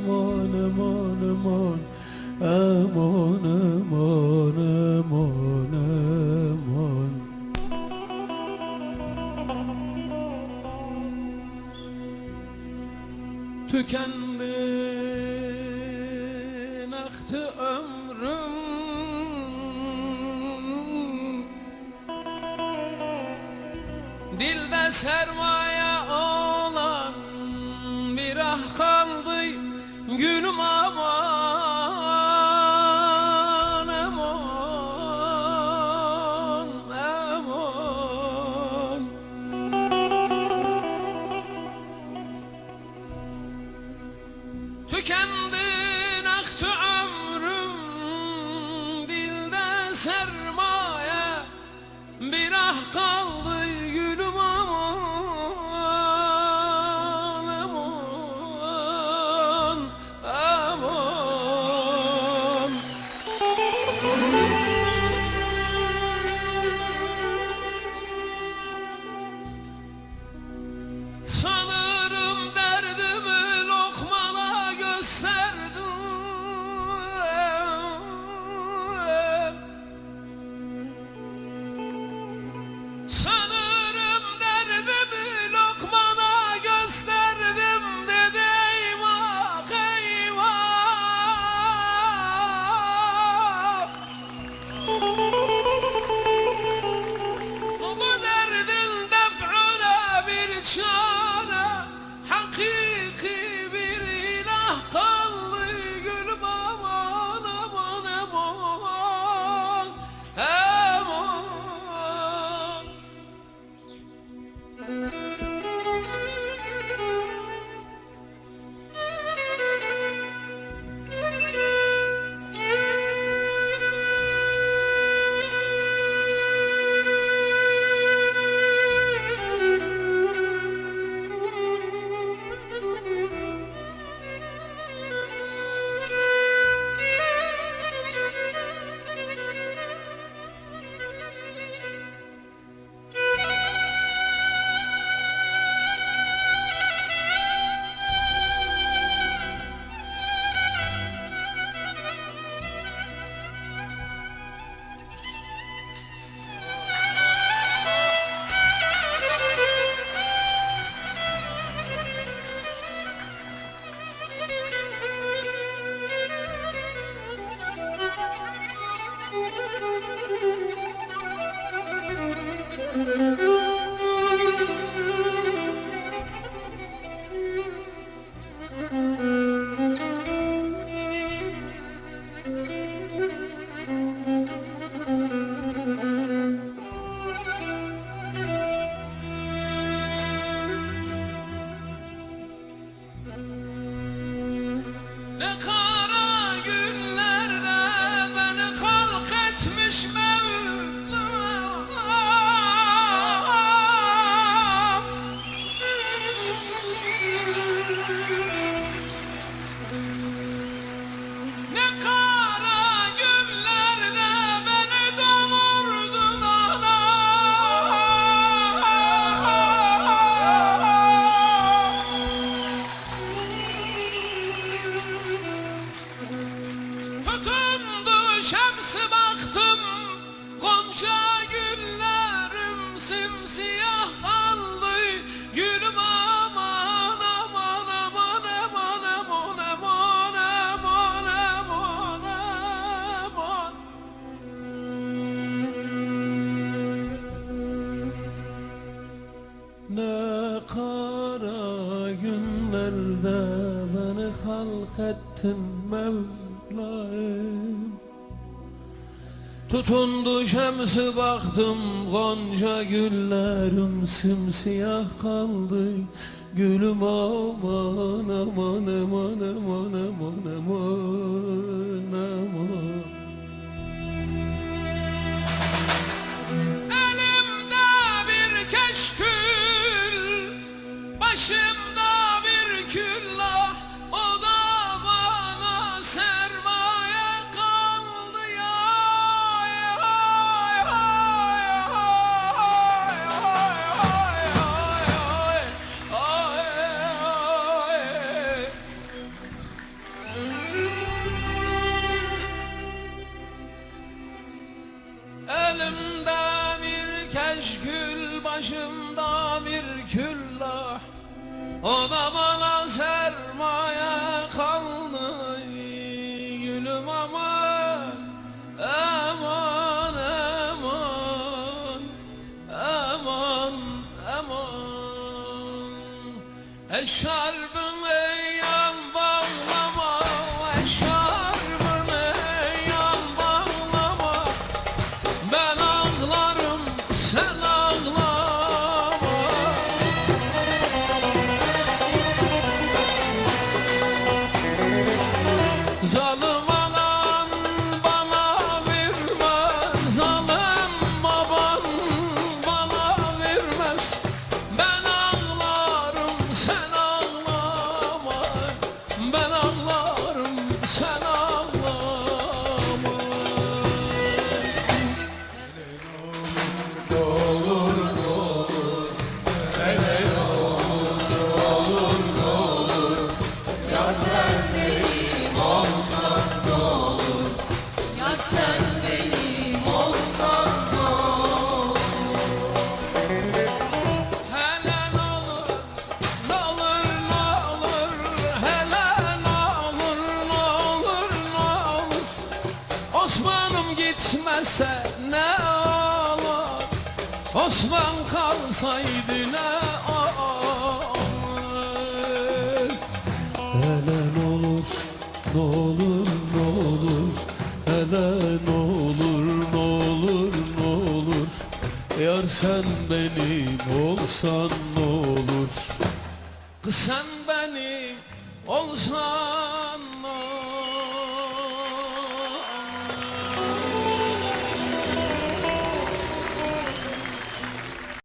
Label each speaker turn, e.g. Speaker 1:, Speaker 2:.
Speaker 1: aman aman aman. Aman aman aman aman. Tükendin aktı ömrüm. Dilde sermaye Gülüm aman aman aman. Tükendin Sanırım derdimi lokmana gösterdim. Sanırım derdimi lokmana gösterdim dedi. Eyvah eyvah. Bu derdin def'üne bir çare The car. Ne kara günlerde beni halk ettin Mevlam Tutundu şemsi baktım Gonca güllerim simsiyah kaldı Gülüm. Aman aman aman aman aman aman aman Yanımda bir keşkül başımda bir küllah. O da bana sermaye kaldı gülüm ama Aman aman aman aman Eşar Osman kalsaydı ne olur
Speaker 2: Hele ne olur, ne olur, ne olur. Hele ne olur, ne olur, ne olur. Yar sen benim olsan ne olur?
Speaker 1: Kız sen benim olsan